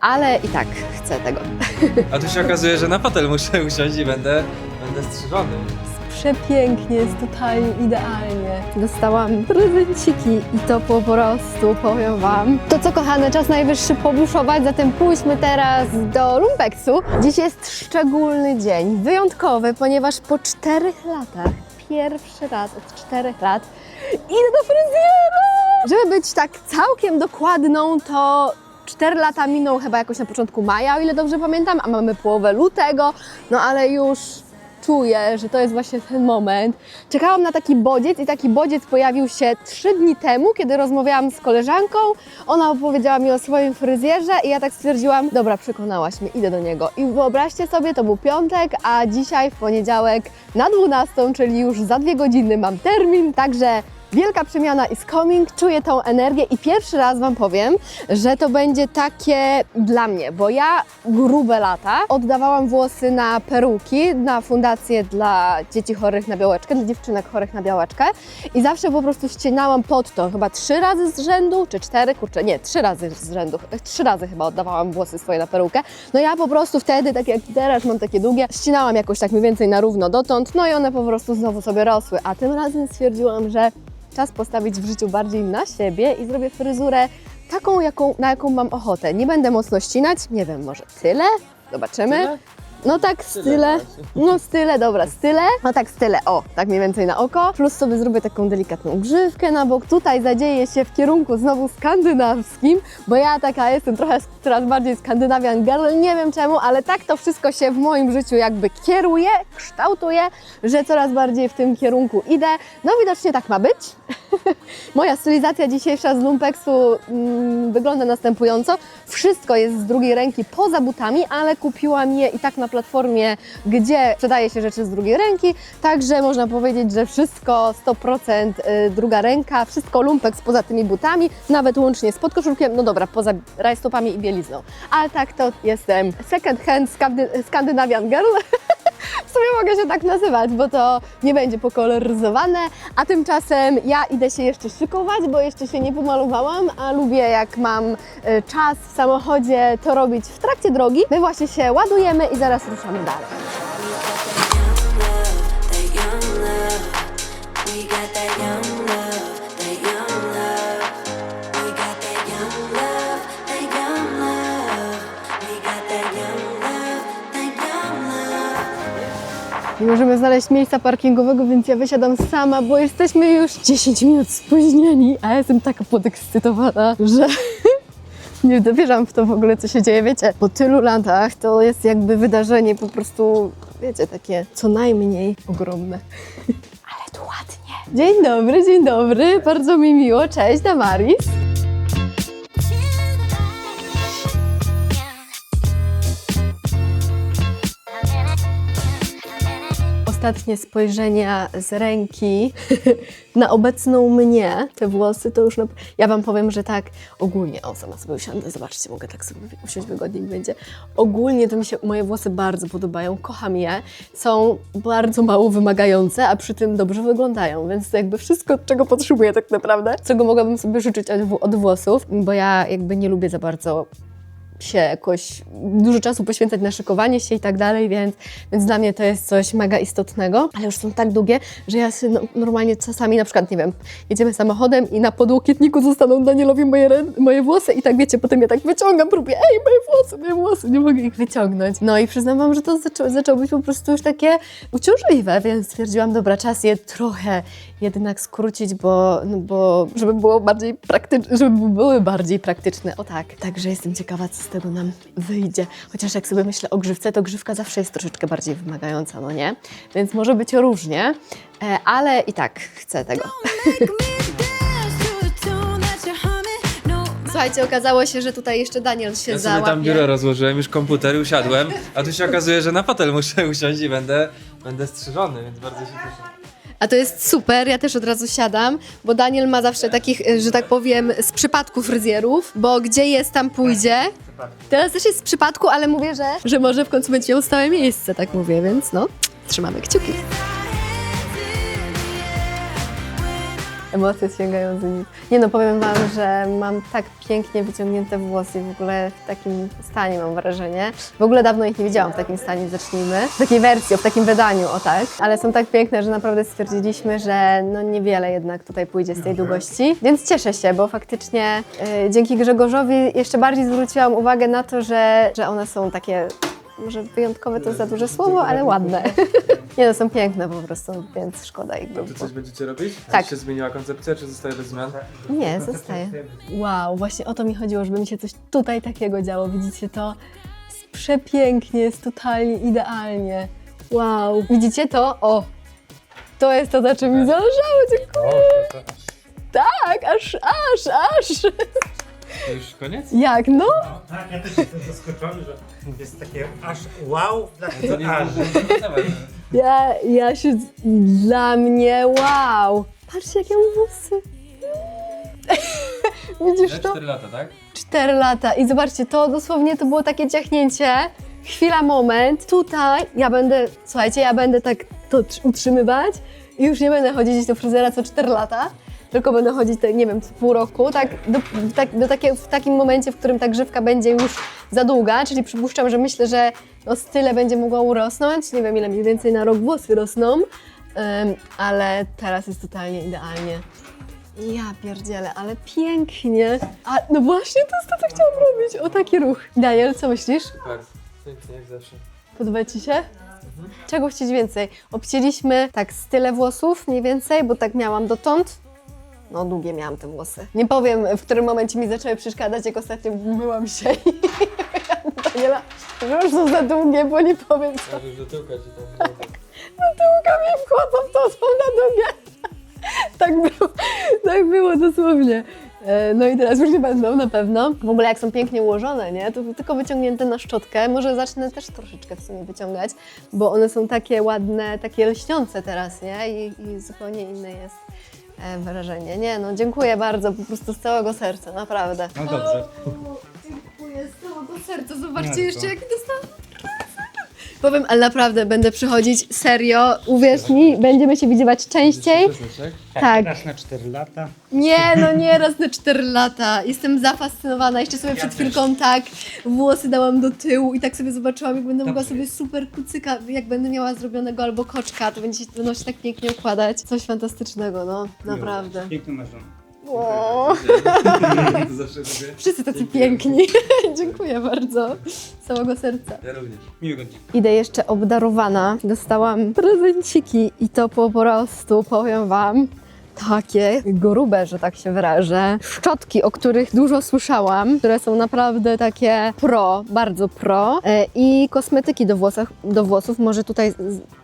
Ale i tak chcę tego. A tu się okazuje, że na fotel muszę usiąść i będę, będę strzyżony. Przepięknie, jest totalnie idealnie. Dostałam prezenciki i to po prostu powiem Wam. To co kochane, czas najwyższy pobuszować, zatem pójdźmy teraz do Lumpeksu. Dziś jest szczególny dzień, wyjątkowy, ponieważ po czterech latach, pierwszy raz od czterech lat, idę do fryzjera! Żeby być tak całkiem dokładną, to 4 lata minął chyba jakoś na początku maja, o ile dobrze pamiętam, a mamy połowę lutego, no ale już czuję, że to jest właśnie ten moment. Czekałam na taki bodziec i taki bodziec pojawił się trzy dni temu, kiedy rozmawiałam z koleżanką. Ona opowiedziała mi o swoim fryzjerze i ja tak stwierdziłam, dobra, przekonałaś mnie, idę do niego. I wyobraźcie sobie, to był piątek, a dzisiaj w poniedziałek na 12, czyli już za dwie godziny mam termin, także Wielka przemiana is coming, czuję tą energię i pierwszy raz Wam powiem, że to będzie takie dla mnie, bo ja grube lata oddawałam włosy na peruki, na fundację dla dzieci chorych na białeczkę, dla dziewczynek chorych na białeczkę i zawsze po prostu ścinałam pod to, chyba trzy razy z rzędu, czy cztery, kurczę, nie, trzy razy z rzędu, trzy razy chyba oddawałam włosy swoje na perukę. No ja po prostu wtedy, tak jak teraz mam takie długie, ścinałam jakoś tak mniej więcej na równo dotąd, no i one po prostu znowu sobie rosły, a tym razem stwierdziłam, że czas postawić w życiu bardziej na siebie i zrobię fryzurę taką, jaką, na jaką mam ochotę. Nie będę mocno ścinać, nie wiem, może tyle? Zobaczymy. Tyle? No tak, style. No style, dobra, style. No tak, style, o, tak mniej więcej na oko. Plus sobie zrobię taką delikatną grzywkę na bok. Tutaj zadzieję się w kierunku znowu skandynawskim, bo ja taka jestem trochę coraz bardziej Skandinavian girl, nie wiem czemu, ale tak to wszystko się w moim życiu jakby kieruje, kształtuje, że coraz bardziej w tym kierunku idę. No widocznie tak ma być. Moja stylizacja dzisiejsza z lumpeksu mm, wygląda następująco. Wszystko jest z drugiej ręki poza butami, ale kupiłam je i tak na platformie, gdzie sprzedaje się rzeczy z drugiej ręki. Także można powiedzieć, że wszystko 100% y, druga ręka, wszystko lumpeks poza tymi butami, nawet łącznie z podkoszulkiem, no dobra, poza rajstopami i bielizną. Ale tak to jestem second hand Skandy- girl. W sumie mogę się tak nazywać, bo to nie będzie pokoloryzowane, a tymczasem ja idę się jeszcze szykować, bo jeszcze się nie pomalowałam, a lubię jak mam y, czas w samochodzie to robić w trakcie drogi. My właśnie się ładujemy i zaraz ruszamy dalej. We got that young Nie możemy znaleźć miejsca parkingowego, więc ja wysiadam sama, bo jesteśmy już 10 minut spóźnieni, a ja jestem taka podekscytowana, że nie dowierzam w to w ogóle, co się dzieje. Wiecie, po tylu latach to jest jakby wydarzenie po prostu, wiecie, takie co najmniej ogromne. Ale tu ładnie. Dzień dobry, dzień dobry, bardzo mi miło, cześć Damaris. Ostatnie spojrzenia z ręki na obecną mnie, te włosy, to już na... ja Wam powiem, że tak ogólnie, o sama sobie usiądę, zobaczcie, mogę tak sobie usiąść wygodniej będzie. Ogólnie to mi się moje włosy bardzo podobają, kocham je, są bardzo mało wymagające, a przy tym dobrze wyglądają, więc to jakby wszystko, czego potrzebuję tak naprawdę, czego mogłabym sobie życzyć od, od włosów, bo ja jakby nie lubię za bardzo się jakoś dużo czasu poświęcać na szykowanie się i tak dalej, więc, więc dla mnie to jest coś mega istotnego, ale już są tak długie, że ja sobie no, normalnie czasami na przykład, nie wiem, jedziemy samochodem i na podłokietniku zostaną Danielowi moje, moje włosy i tak wiecie, potem ja tak wyciągam, próbuję, ej, moje włosy, moje włosy, nie mogę ich wyciągnąć. No i przyznam wam, że to zaczą, zaczęło być po prostu już takie uciążliwe, więc stwierdziłam, dobra, czas je trochę jednak skrócić, bo, no bo żeby było bardziej praktyczne, żeby były bardziej praktyczne, o tak. Także jestem ciekawa, co z tego nam wyjdzie. Chociaż jak sobie myślę o grzywce, to grzywka zawsze jest troszeczkę bardziej wymagająca, no nie? Więc może być różnie, e, ale i tak chcę tego. Humming. No, Słuchajcie, okazało się, że tutaj jeszcze Daniel się Ja sobie załapie. tam biuro rozłożyłem, już komputer, usiadłem, a tu się okazuje, że na fotel muszę usiąść i będę, będę strzyżony, więc bardzo się cieszę. A to jest super, ja też od razu siadam, bo Daniel ma zawsze takich, e, że tak powiem, z przypadku fryzjerów, bo gdzie jest, tam pójdzie. Teraz też jest z przypadku, ale mówię, że, że może w końcu będzie miał stałe miejsce, tak mówię, więc no, trzymamy kciuki. Emocje sięgają z nich. Nie no, powiem Wam, że mam tak pięknie wyciągnięte włosy w ogóle w takim stanie mam wrażenie. W ogóle dawno ich nie widziałam w takim stanie, zacznijmy. W takiej wersji, w takim wydaniu, o tak. Ale są tak piękne, że naprawdę stwierdziliśmy, że no niewiele jednak tutaj pójdzie z tej długości. Więc cieszę się, bo faktycznie y, dzięki Grzegorzowi jeszcze bardziej zwróciłam uwagę na to, że, że one są takie może wyjątkowe to za duże słowo, ale ładne. Nie no, są piękne po prostu, więc szkoda ich było. coś będziecie robić? Tak. Czy się zmieniła koncepcja, czy zostaje bez zmian? Nie, zostaje. Wow, właśnie o to mi chodziło, żeby mi się coś tutaj takiego działo. Widzicie to? Jest przepięknie, jest totalnie idealnie. Wow, widzicie to? O! To jest to, za czym mi zależało, dziękuję. Tak, aż, aż, aż. To już koniec? Jak, no? Tak, ja też jestem zaskoczony, że jest takie aż wow, To dlaczego nie aż? Dawaj. Ja, ja się, dla mnie, wow. Patrzcie, jakie mam włosy. Widzisz to? 4 lata, tak? 4 lata i zobaczcie, to dosłownie to było takie ciachnięcie, chwila, moment. Tutaj ja będę, słuchajcie, ja będę tak to tr- utrzymywać i już nie będę chodzić do fryzjera co 4 lata, tylko będę chodzić, tak, nie wiem, pół roku, tak, do, tak do takie, w takim momencie, w którym ta grzywka będzie już za długa, czyli przypuszczam, że myślę, że no, z tyle będzie mogła urosnąć, nie wiem ile mniej więcej na rok włosy rosną, em, ale teraz jest totalnie idealnie. Ja pierdzielę, ale pięknie. A no właśnie to jest to, co chciałam robić. O taki ruch. Daniel, co myślisz? Super. Pięknie, jak zawsze. Podoba Ci się? Czego chcieć więcej? Obcięliśmy tak style włosów mniej więcej, bo tak miałam dotąd. No długie miałam te włosy. Nie powiem, w którym momencie mi zaczęły przeszkadzać, jak ostatnio myłam się i Daniela, że już są za długie, bo nie powiem co. Ja do tyłka ci tam Tyłkami wchodzą w to, są na długie. Tak było, tak było dosłownie. E, No i teraz już nie będą na pewno. W ogóle jak są pięknie ułożone, nie? To tylko wyciągnięte na szczotkę. Może zacznę też troszeczkę w sumie wyciągać, bo one są takie ładne, takie lśniące teraz, nie? I, i zupełnie inne jest wrażenie. Nie no, dziękuję bardzo, po prostu z całego serca, naprawdę. No dobrze. Dziękuję z całego serca. Zobaczcie jeszcze, jaki dostałam Powiem, ale naprawdę będę przychodzić serio. Uwierz mi, będziemy się widywać częściej. tak? Tak. Raz na 4 lata. Nie, no nie, raz na 4 lata. Jestem zafascynowana. Jeszcze sobie przed chwilką tak włosy dałam do tyłu i tak sobie zobaczyłam, jak będę mogła sobie super kucyka, jak będę miała zrobionego albo koczka, to będzie się, będą się tak pięknie układać. Coś fantastycznego, no, naprawdę. Piękny masz O, To zawsze lubię. wszyscy tacy piękni. Dziękuję bardzo. Z całego serca. Ja również. Miłego dnia. Idę jeszcze obdarowana. Dostałam prezenciki i to po prostu powiem Wam. Takie grube, że tak się wyrażę. Szczotki, o których dużo słyszałam, które są naprawdę takie pro, bardzo pro. E, I kosmetyki do, włosach, do włosów. Może tutaj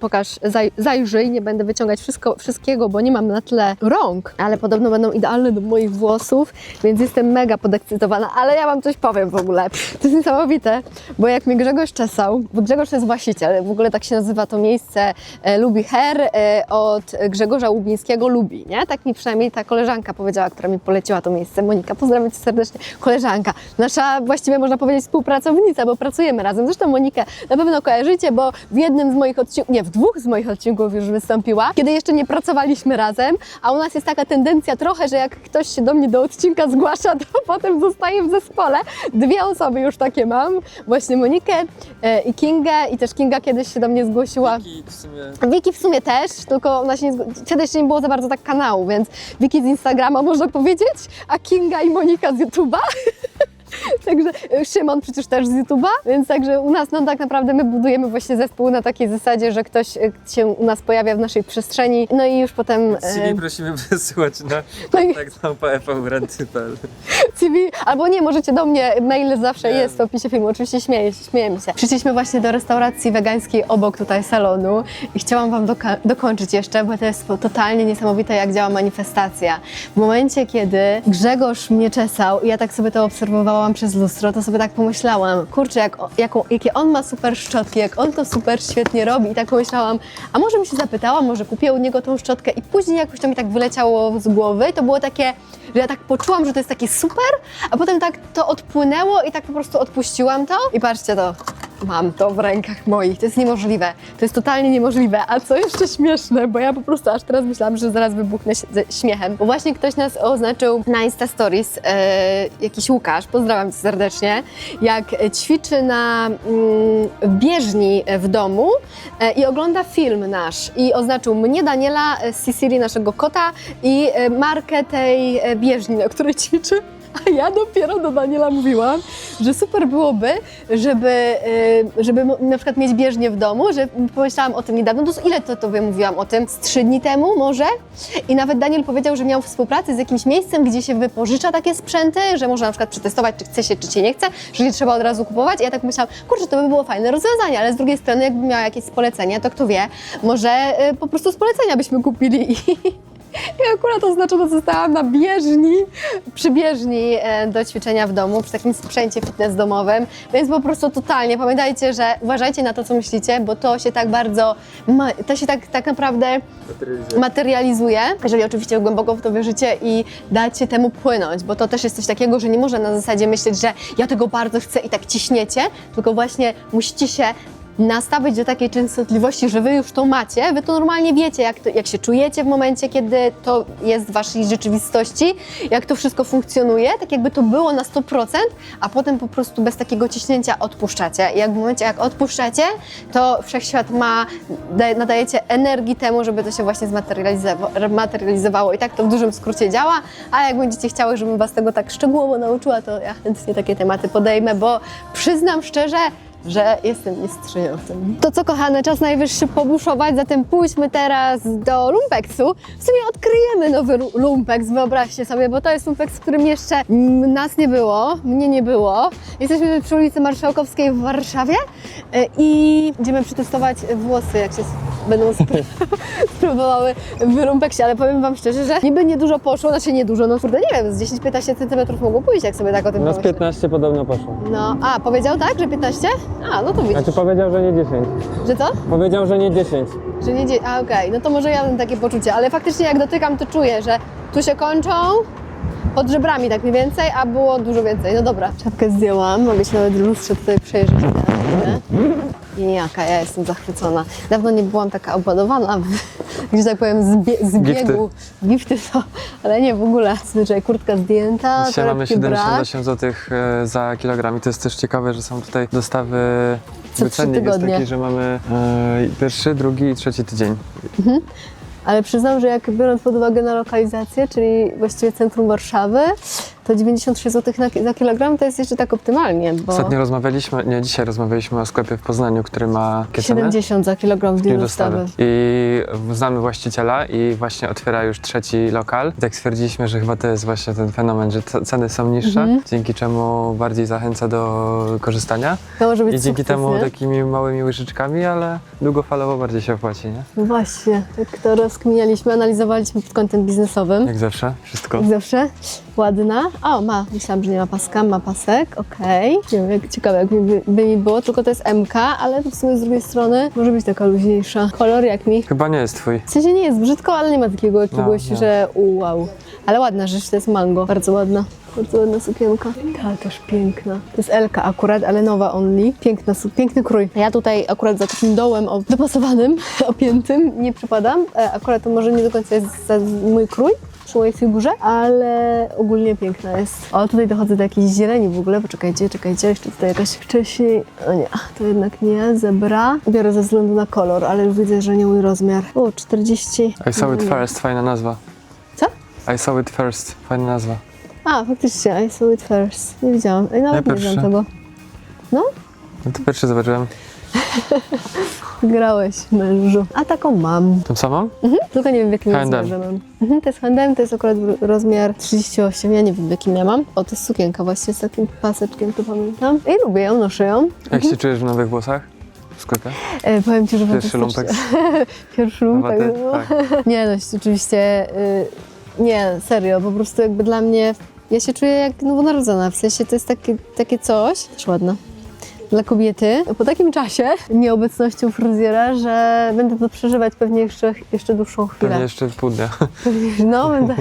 pokaż, zaj, zajrzyj, nie będę wyciągać wszystko, wszystkiego, bo nie mam na tle rąk, ale podobno będą idealne do moich włosów, więc jestem mega podekscytowana. Ale ja Wam coś powiem w ogóle. To jest niesamowite, bo jak mnie Grzegorz czesał, bo Grzegorz to jest właściciel, w ogóle tak się nazywa to miejsce e, Lubi Hair e, od Grzegorza Łubińskiego Lubi, nie? Tak mi przynajmniej ta koleżanka powiedziała, która mi poleciła to miejsce. Monika, pozdrawiam Cię serdecznie. Koleżanka, nasza właściwie można powiedzieć współpracownica, bo pracujemy razem. Zresztą Monikę na pewno kojarzycie, bo w jednym z moich odcinków, nie, w dwóch z moich odcinków już wystąpiła, kiedy jeszcze nie pracowaliśmy razem, a u nas jest taka tendencja trochę, że jak ktoś się do mnie do odcinka zgłasza, to potem zostaje w zespole. Dwie osoby już takie mam, właśnie Monikę e, i Kingę i też Kinga kiedyś się do mnie zgłosiła. I w sumie Wiki w sumie też, tylko ona się nie zgo- wtedy jeszcze nie było za bardzo tak kanału, więc Wiki z Instagrama można powiedzieć, a Kinga i Monika z YouTube'a. Także y, Szymon przecież też z YouTube'a, więc także u nas no tak naprawdę my budujemy właśnie zespół na takiej zasadzie, że ktoś y, się u nas pojawia w naszej przestrzeni, no i już potem CV y, prosimy wysyłać na No kontakt małpa.fvrenty.pl CV, albo nie, możecie do mnie, mail zawsze Nie. jest w opisie filmu, oczywiście śmieję się, śmiejemy się. Przyszliśmy właśnie do restauracji wegańskiej obok tutaj salonu i chciałam Wam doka- dokończyć jeszcze, bo to jest totalnie niesamowite, jak działa manifestacja. W momencie, kiedy Grzegorz mnie czesał i ja tak sobie to obserwowałam przez lustro, to sobie tak pomyślałam, kurczę, jak, jaką, jakie on ma super szczotki, jak on to super świetnie robi. I tak pomyślałam, a może bym się zapytała, może kupię u niego tą szczotkę i później jakoś to mi tak wyleciało z głowy, to było takie, że ja tak poczułam, że to jest takie super, a potem tak to odpłynęło i tak po prostu odpuściłam to. I patrzcie to. Mam to w rękach moich. To jest niemożliwe. To jest totalnie niemożliwe. A co jeszcze śmieszne, bo ja po prostu aż teraz myślałam, że zaraz wybuchnę śmiechem. Bo właśnie ktoś nas oznaczył na Insta Stories, e, jakiś Łukasz, pozdrawiam cię serdecznie, jak ćwiczy na mm, bieżni w domu e, i ogląda film nasz. I oznaczył mnie, Daniela, e, Sisiri, naszego kota i markę tej bieżni, na której ćwiczy. A ja dopiero do Daniela mówiłam, że super byłoby, żeby, y, żeby na przykład mieć bieżnię w domu, że pomyślałam o tym niedawno, to ile to tobie mówiłam o tym? Z trzy dni temu może? I nawet Daniel powiedział, że miał współpracę z jakimś miejscem, gdzie się wypożycza takie sprzęty, że można na przykład przetestować, czy chce się, czy się nie chce, że nie trzeba od razu kupować. I ja tak myślałam, kurczę, to by było fajne rozwiązanie, ale z drugiej strony, jakbym miała jakieś polecenia, to kto wie, może y, po prostu z polecenia byśmy kupili i, i akurat oznaczona zostałam na bieżni, przy bieżni e, do ćwiczenia w domu, przy takim sprzęcie fitness domowym, więc po prostu totalnie. Pamiętajcie, że uważajcie na to, co myślicie, bo to się tak bardzo, to się tak, tak naprawdę materializuje, jeżeli oczywiście głęboko w to wierzycie i dacie temu płynąć, bo to też jest coś takiego, że nie można na zasadzie myśleć, że ja tego bardzo chcę i tak ciśniecie, tylko właśnie musicie się nastawić do takiej częstotliwości, że wy już to macie, wy to normalnie wiecie, jak, to, jak się czujecie w momencie, kiedy to jest w waszej rzeczywistości, jak to wszystko funkcjonuje, tak jakby to było na 100%, a potem po prostu bez takiego ciśnięcia odpuszczacie. I jak w momencie, jak odpuszczacie, to wszechświat ma, daje- nadajecie energii temu, żeby to się właśnie zmaterializowa- materializowało. I tak to w dużym skrócie działa, a jak będziecie chciały, żebym was tego tak szczegółowo nauczyła, to ja chętnie takie tematy podejmę, bo przyznam szczerze, że jestem mistrzynią w tym. To co kochane, czas najwyższy pobuszować, zatem pójdźmy teraz do Lumpeksu. W sumie odkryjemy nowy Lumpeks, wyobraźcie sobie, bo to jest Lumpeks, w którym jeszcze nas nie było, mnie nie było. Jesteśmy przy ulicy Marszałkowskiej w Warszawie e, i będziemy przetestować włosy, jak się będą spr- spróbowały w Lumpeksie, ale powiem Wam szczerze, że niby niedużo poszło, znaczy niedużo, no kurde, nie wiem, z 10-15 cm mogło pójść, jak sobie tak o tym No z pomyślę. 15 podobno poszło. No, a powiedział tak, że 15? A, no to widzisz. Znaczy powiedział, że nie 10. Że co? Powiedział, że nie 10. Że nie dzie- A okej, no to może ja mam takie poczucie, ale faktycznie jak dotykam, to czuję, że tu się kończą pod żebrami tak mniej więcej, a było dużo więcej. No dobra. Czapkę zdjęłam, mogę się nawet w lustrze tutaj przejrzeć. I jaka ja jestem zachwycona. Dawno nie byłam taka obładowana, że tak powiem, z, bie- z Gifty. biegu. Gifty to, ale nie w ogóle. Zwyczaj kurtka zdjęta, Dzisiaj mamy torebki brak. 78 zł e, za kilogram i to jest też ciekawe, że są tutaj dostawy Co trzy cennik jest taki, że mamy e, pierwszy, drugi i trzeci tydzień. Ale przyznam, że jak biorąc pod uwagę na lokalizację, czyli właściwie centrum Warszawy, to 96 zł na, za kilogram to jest jeszcze tak optymalnie, bo Ostatnio rozmawialiśmy, nie, dzisiaj rozmawialiśmy o sklepie w Poznaniu, który ma jakie ceny? 70 za kilogram w dniu Dni dostawy. I znamy właściciela i właśnie otwiera już trzeci lokal. I tak stwierdziliśmy, że chyba to jest właśnie ten fenomen, że ce- ceny są niższe, Mhm. dzięki czemu bardziej zachęca do korzystania. To może być I dzięki sukces, temu nie? takimi małymi łyżeczkami, ale długofalowo bardziej się opłaci, nie? No właśnie, tak to rozkminialiśmy, analizowaliśmy pod kątem biznesowym. Jak zawsze, wszystko. Jak zawsze. Ładna. O, ma. Myślałam, że nie ma paska. Ma pasek. Okej. Nie wiem, jak ciekawe, jak by, by mi było. Tylko to jest MK, ale w sumie z drugiej strony może być taka luźniejsza. Kolor jak mi. Chyba nie jest twój. W sensie nie jest brzydko, ale nie ma takiego jakiegoś, nie. że wow. Ale ładna rzecz, to jest mango. Bardzo ładna. Bardzo ładna sukienka. Ta też piękna. To jest Elka akurat, ale nowa only. Piękna, piękny krój. Ja tutaj akurat za takim dołem dopasowanym, opiętym nie przypadam. E, Akurat to może nie do końca jest za mój krój przy mojej figurze, ale ogólnie piękna jest. O, tutaj dochodzę do jakiejś zieleni w ogóle. Poczekajcie, czekajcie, jeszcze tutaj jakaś wcześniej. O nie, to jednak nie. Zebra. Biorę ze względu na kolor, ale już widzę, że nie mój rozmiar. O, 40. I saw it Nie. first, fajna nazwa. Co? I saw it first, fajna nazwa. A, faktycznie, I saw it first. Nie widziałam. Ej, nawet nie pierwszy. tego. No to pierwszy zobaczyłem. Grałeś, mężu. A taką mam. Tą samą? Mhm. Tylko nie wiem, w jakim H&M. rozmiarze mam. Mhm, to jest H&M, to jest akurat rozmiar 38. Ja nie wiem, w jakim ja mam. O, to jest sukienka właśnie z takim paseczkiem, to pamiętam. I lubię ją, noszę ją. Jak się czujesz w nowych włosach? Sklepie? E, powiem Ci, że Pierwszy lumpek. Pierwszy lumpek. No. Tak. Nie, no oczywiście, y, nie, serio, po prostu jakby dla mnie, ja się czuję jak nowonarodzona, w sensie to jest takie, takie coś, też ładne, dla kobiety, po takim czasie, nieobecnością fryzjera, że będę to przeżywać pewnie jeszcze, jeszcze dłuższą chwilę. Pewnie jeszcze pół dnia. No, będę,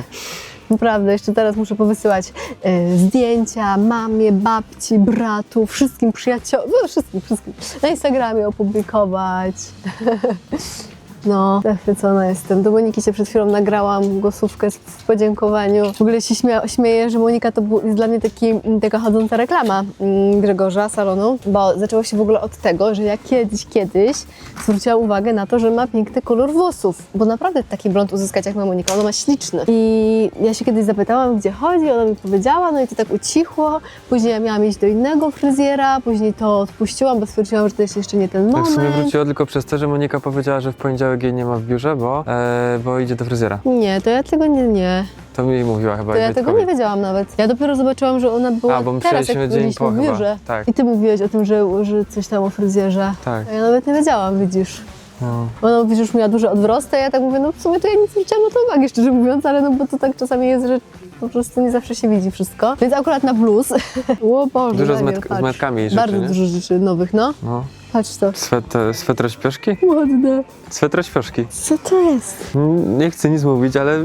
Naprawdę, jeszcze teraz muszę powysyłać e, zdjęcia mamie, babci, bratu, wszystkim przyjaciołom, no wszystkim, wszystkim. Na Instagramie opublikować. No, zachwycona jestem. Do Moniki się przed chwilą nagrałam głosówkę w podziękowaniu. W ogóle się śmia- śmieję, że Monika to był, jest dla mnie taki, m, taka chodząca reklama mm, Grzegorza salonu, bo zaczęło się w ogóle od tego, że ja kiedyś, kiedyś zwróciłam uwagę na to, że ma piękny kolor włosów, bo naprawdę taki blond uzyskać jak ma Monika, ona ma śliczny. I ja się kiedyś zapytałam, gdzie chodzi, ona mi powiedziała, no i to tak ucichło. Później ja miałam iść do innego fryzjera, później to odpuściłam, bo stwierdziłam, że to jest jeszcze nie ten Tak moment. w sumie wróciło tylko przez to, że Monika powiedziała, że w poniedziałek jej nie ma w biurze, bo, e, bo idzie do fryzjera. Nie, to ja tego nie, nie. To mi mówiła chyba To ja tego nie wiedziałam nawet. Ja dopiero zobaczyłam, że ona była A, bo my teraz, jak przyjechaliśmy dzień byliśmy po w chyba. biurze. Tak. I ty mówiłeś o tym, że, że coś tam o fryzjerze. Tak. A ja nawet nie wiedziałam, widzisz. No. Ona mówi, że już miała duże odwrosty, a ja tak mówię, no w sumie to ja nic nie chciałam na to uwagi, szczerze mówiąc, ale no bo to tak czasami jest, że po prostu nie zawsze się widzi wszystko. Więc akurat na plus. o Boże, Dużo z, Daniel, metk- z patrz. metkami rzeczy, Bardzo nie? dużo rzeczy nowych, no. No. Patrz to. Swet, swetrośpioszki? Ładne. Swetrośpioszki. Co to jest? Nie chcę nic mówić, ale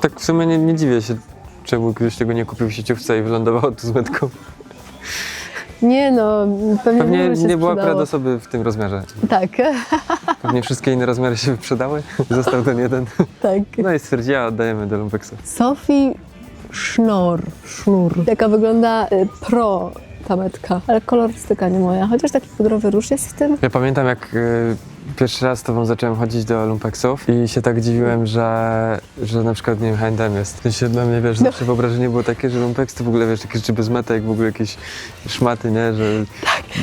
tak w sumie nie, nie dziwię się, czemu ktoś tego nie kupił w sieciówce i wylądowało tu z metką. Nie no, pewnie, Pewnie nie sprzedało. akurat osoby w tym rozmiarze. Tak, Pewnie wszystkie inne rozmiary się wyprzedały. Został ten jeden. tak. No i stwierdziła, oddajemy do Lumpeksu. Sophie Sznor, sznur. Jaka wygląda y, pro ta metka, ale kolorystyka nie moja. Chociaż taki pudrowy róż jest w tym. Ja pamiętam, jak y, pierwszy raz z tobą zacząłem chodzić do Lumpeksów i się tak dziwiłem, że, że na przykład, nie wiem, H&M jest. W sensie dla mnie, wiesz, zawsze wyobrażenie było takie, że Lumpeks to w ogóle, wiesz, takie rzeczy bez metek, w ogóle jakieś szmaty, nie, że y,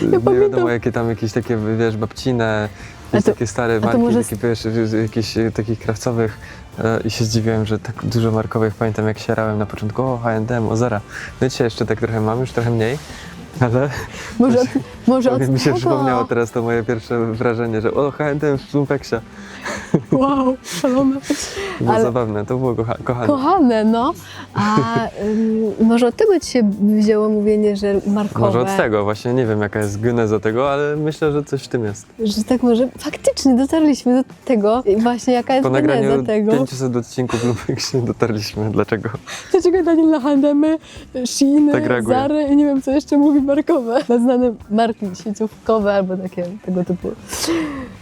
nie Tak, pamiętam. wiadomo, jakie tam jakieś takie, wiesz, babcine, jakieś to- takie stare to marki, może- takie, wiesz, jakieś y, takich krawcowych. e, I się zdziwiłem, że tak dużo markowych. Pamiętam, jak sierałem na początku, o H&M, o Zara. No i dzisiaj jeszcze tak trochę mam, już trochę mniej, ale Może od, może od mi się tego. przypomniało teraz to moje pierwsze wrażenie, że o, H&M w Lumpeksie. Wow, szalone. Było Ale- zabawne, to było kocha kochane. Kochane, no. A ym, może od tego ci się wzięło mówienie, że markowe? Może od tego, właśnie nie wiem jaka jest geneza tego, ale myślę, że coś w tym jest. Że tak może faktycznie dotarliśmy do tego i właśnie jaka jest Po geneza nagraniu tego. 500 odcinków Lumpeksie dotarliśmy. Dlaczego? Dlaczego Daniel Handemy, Shein, Tak reaguje. Zary i nie wiem co jeszcze mówi markowe. Na znane marki sieciówkowe albo takie tego typu.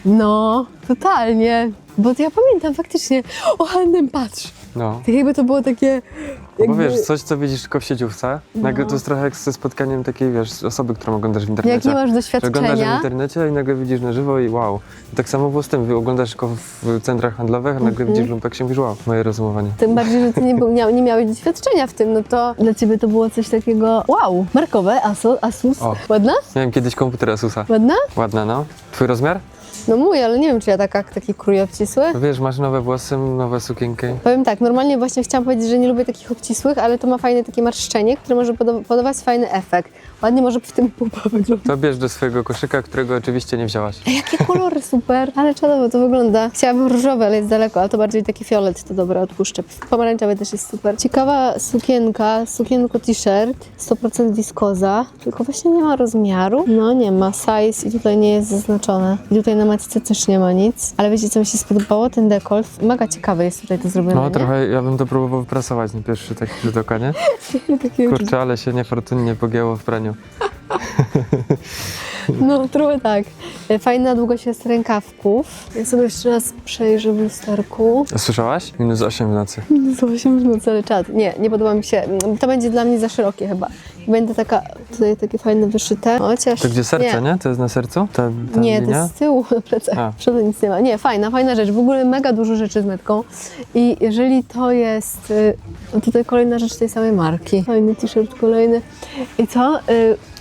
No, totalnie. Bo ja pamiętam faktycznie, o Handem patrz. No. Tak jakby to było takie... Bo Jakby, wiesz, coś co widzisz tylko w sieciówce, nagle to jest trochę jak ze spotkaniem takiej, wiesz, osoby, którą oglądasz w internecie. jak nie masz Że oglądasz w doświadczenia, internecie i nagle widzisz na żywo i wow. I tak samo było z tym, oglądasz tylko w centrach handlowych, a nagle Mhm. widzisz Lumpeksie i mówisz wow, moje rozumowanie. tym bardziej, że ty nie, był, nie, nie miałeś doświadczenia w tym, no to dla ciebie to było coś takiego wow, markowe, Asus, Asus. O. Ładna? Miałem kiedyś komputer Asusa. Ładna? Ładna, no. Twój rozmiar? No mój, ale nie wiem, czy ja taka, taki krój obcisły. No wiesz, masz nowe włosy, nowe sukienki. Powiem tak, normalnie właśnie chciałam powiedzieć, że nie lubię takich obcisłych, ale to ma fajne takie marszczenie, które może poda- podawać fajny efekt. Ładnie może w tym pupa wygląda. To bierz do swojego koszyka, którego oczywiście nie wzięłaś. Ej, Jakie kolory super, ale czadowo to wygląda. Chciałabym różowe, ale jest daleko, ale to bardziej taki fiolet, to dobra, odpuszczę. Pomarańczowy też jest super. Ciekawa sukienka, sukienko t-shirt, 100% wiskoza, tylko właśnie nie ma rozmiaru. No nie ma, size i tutaj nie jest zaznaczone. I tutaj na matce też nie ma nic. Ale wiecie co mi się spodobało? Ten dekolt, mega ciekawy jest tutaj to zrobione, No nie? trochę, ja bym to próbował wyprasować na pierwszy taki rzut oka, nie? Takie Kurczę, ale się niefortunnie pogięło w praniu. よ。No, trochę tak. E, Fajna długość jest rękawków. Ja sobie jeszcze raz przejrzę w lusterku. Słyszałaś? Minus 8 w nocy. No, już no cały czat. Nie, nie podoba mi się. To będzie dla mnie za szerokie chyba. Będę taka, tutaj takie fajne wyszyte. Chociaż... To gdzie serce, nie? To jest na sercu? Ta, ta Nie, to linia? jest z tyłu na plecach. A. Przodu nic nie ma. Nie, fajna, fajna rzecz. W ogóle mega dużo rzeczy z metką. I jeżeli to jest... y, No tutaj kolejna rzecz tej samej marki. Fajny t-shirt kolejny. I co?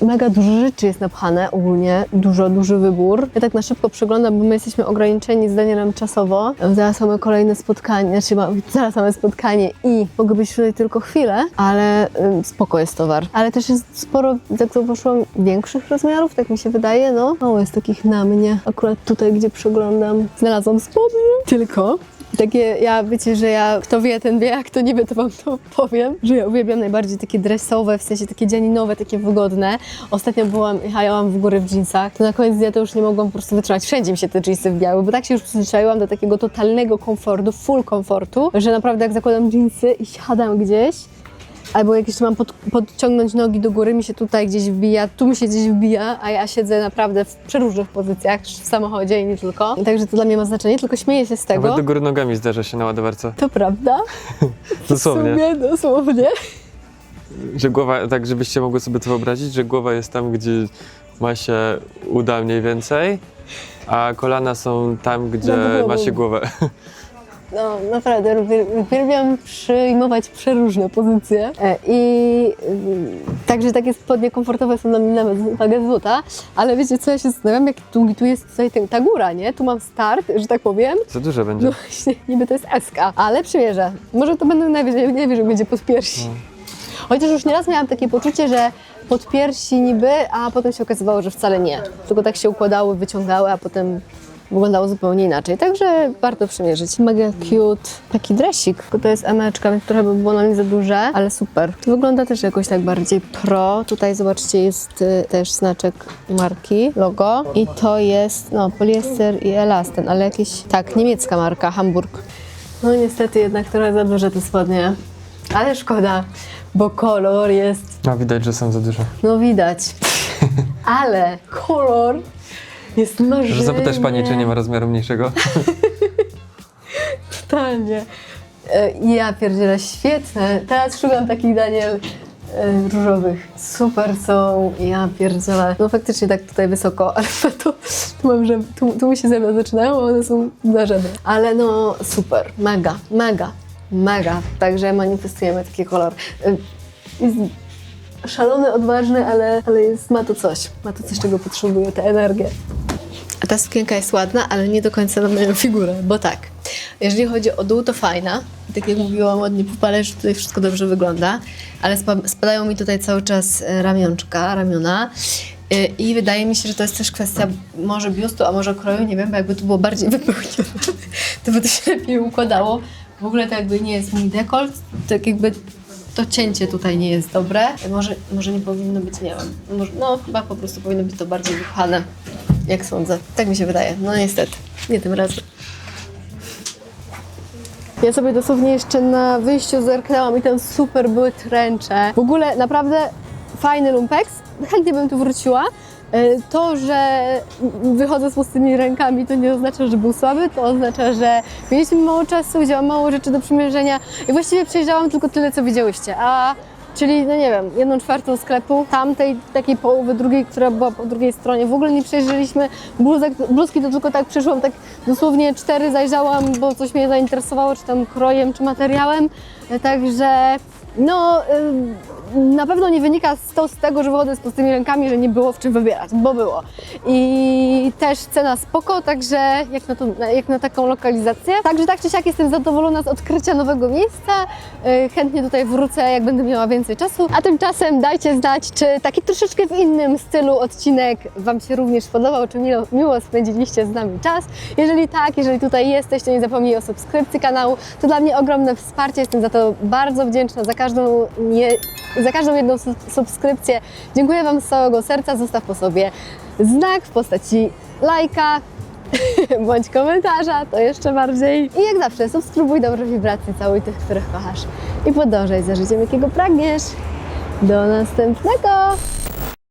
Mega dużo rzeczy jest napchane ogólnie. Dużo, duży wybór. Ja tak na szybko przeglądam, bo my jesteśmy ograniczeni z Danielem czasowo. Zaraz mamy kolejne spotkanie, znaczy zaraz mamy spotkanie i mogę być tutaj tylko chwilę, ale y, spoko jest towar. Ale też jest sporo, jak zauważyłam, większych rozmiarów, tak mi się wydaje, no. Mało jest takich na mnie. Akurat tutaj, gdzie przeglądam, znalazłam spodnie. Tylko Takie, ja wiecie, że ja, kto wie, ten wie, a kto nie wie, to wam to powiem, że ja uwielbiam najbardziej takie dresowe, w sensie takie dzianinowe, takie wygodne. Ostatnio byłam, jechałam w góry w jeansach, to na koniec dnia to już nie mogłam po prostu wytrzymać. Wszędzie mi się te jeansy wbijały, bo tak się już przyzwyczaiłam do takiego totalnego komfortu, full komfortu, że naprawdę jak zakładam jeansy i siadam gdzieś, albo jak jeszcze mam pod, podciągnąć nogi do góry, mi się tutaj gdzieś wbija, tu mi się gdzieś wbija, a ja siedzę naprawdę w przeróżnych pozycjach, w samochodzie i nie tylko. Także to dla mnie ma znaczenie, tylko śmieję się z tego. Nawet do góry nogami zdarza się na ładowarce. To prawda. Dosłownie. W sumie, dosłownie. Że głowa, tak żebyście mogły sobie to wyobrazić, że głowa jest tam, gdzie ma się uda mniej więcej, a kolana są tam, gdzie ma się głowę. No, naprawdę, uwielbiam przyjmować przeróżne pozycje E, i y, także takie spodnie komfortowe są dla mnie nawet wagę złota, ale wiecie co, ja się zastanawiam, jak długi tu jest tutaj ten, ta góra, nie? Tu mam start, że tak powiem, Za duże będzie. no właśnie, niby to jest SK, ale przymierzę. Może to będę najwyżej, najwyżej będzie pod piersi. Chociaż już nieraz miałam takie poczucie, że pod piersi niby, a potem się okazywało, że wcale nie. Tylko tak się układały, wyciągały, a potem wyglądało zupełnie inaczej. Także warto przymierzyć. Mega cute. Taki dresik. Tylko to jest emeczka, więc trochę by było na mnie za duże, ale super. To wygląda też jakoś tak bardziej pro. Tutaj zobaczcie, jest y, też znaczek marki, logo. I to jest, no, poliester i elasten, ale jakieś, tak, niemiecka marka, Hamburg. No niestety jednak trochę za duże te spodnie. Ale szkoda, bo kolor jest, A widać, że są za duże. no widać. Ale kolor jest marzeniem. Że zapytasz pani, czy nie ma rozmiaru mniejszego? Totalnie. E, Ja pierdzielę, świetne. Teraz szukam takich Daniel e, różowych. Super są. Ja pierdzielę. No faktycznie tak tutaj wysoko, ale tu, tu mam, że tu, tu mi się zęby zaczynają, a one są na żebra. Ale no super, mega, mega, mega. Także manifestujemy taki kolor. E, Jest szalony, odważny, ale, ale jest, ma to coś. Ma to coś, czego potrzebuje, tę energię. A ta sukienka jest ładna, ale nie do końca na moją figurę, bo tak, jeżeli chodzi o dół, to fajna. Tak jak mówiłam ładnie po pale, że tutaj wszystko dobrze wygląda, ale spa- spadają mi tutaj cały czas e, ramionczka, ramiona. E, I wydaje mi się, że to jest też kwestia może biustu, a może kroju, nie wiem, bo jakby tu było bardziej wypełnione, to by to się lepiej układało. W ogóle to jakby nie jest mój dekolt, tak jakby to cięcie tutaj nie jest dobre. Może, może nie powinno być, nie wiem, może, no chyba po prostu powinno być to bardziej wypchane, jak sądzę. Tak mi się wydaje. No niestety, nie tym razem. Ja sobie dosłownie jeszcze na wyjściu zerknęłam i tam super były tręcze. W ogóle naprawdę fajny lumpex. Chętnie bym tu wróciła. E, To, że wychodzę z pustymi rękami, to nie oznacza, że był słaby, to oznacza, że mieliśmy mało czasu, wzięłam mało rzeczy do przymierzenia i właściwie przejrzałam tylko tyle, co widziałyście. A Czyli, no nie wiem, jedną czwartą sklepu, tamtej takiej połowy drugiej, która była po drugiej stronie. W ogóle nie przejrzeliśmy bluzek, bluzki, to tylko tak przyszłam, tak dosłownie cztery zajrzałam, bo coś mnie zainteresowało, czy tam krojem, czy materiałem. Także, no, y, na pewno nie wynika to z tego, że wychodzę z pustymi rękami, że nie było w czym wybierać, bo było. I też cena spoko, także jak na, jak na taką lokalizację. Także tak czy siak jestem zadowolona z odkrycia nowego miejsca. Y, Chętnie tutaj wrócę, jak będę miała więcej czasu. A tymczasem dajcie znać, czy taki troszeczkę w innym stylu odcinek Wam się również podobał, czy miło, miło spędziliście z nami czas. Jeżeli tak, jeżeli tutaj jesteś, to nie zapomnij o subskrypcji kanału. To dla mnie ogromne wsparcie, jestem za to bardzo wdzięczna za każdą, nie, za każdą jedną sub- subskrypcję. Dziękuję Wam z całego serca, zostaw po sobie znak w postaci lajka, bądź komentarza, to jeszcze bardziej. I jak zawsze, subskrybuj dobre wibracje, całuj tych, których kochasz i podążaj za życiem, jakiego pragniesz. Do następnego!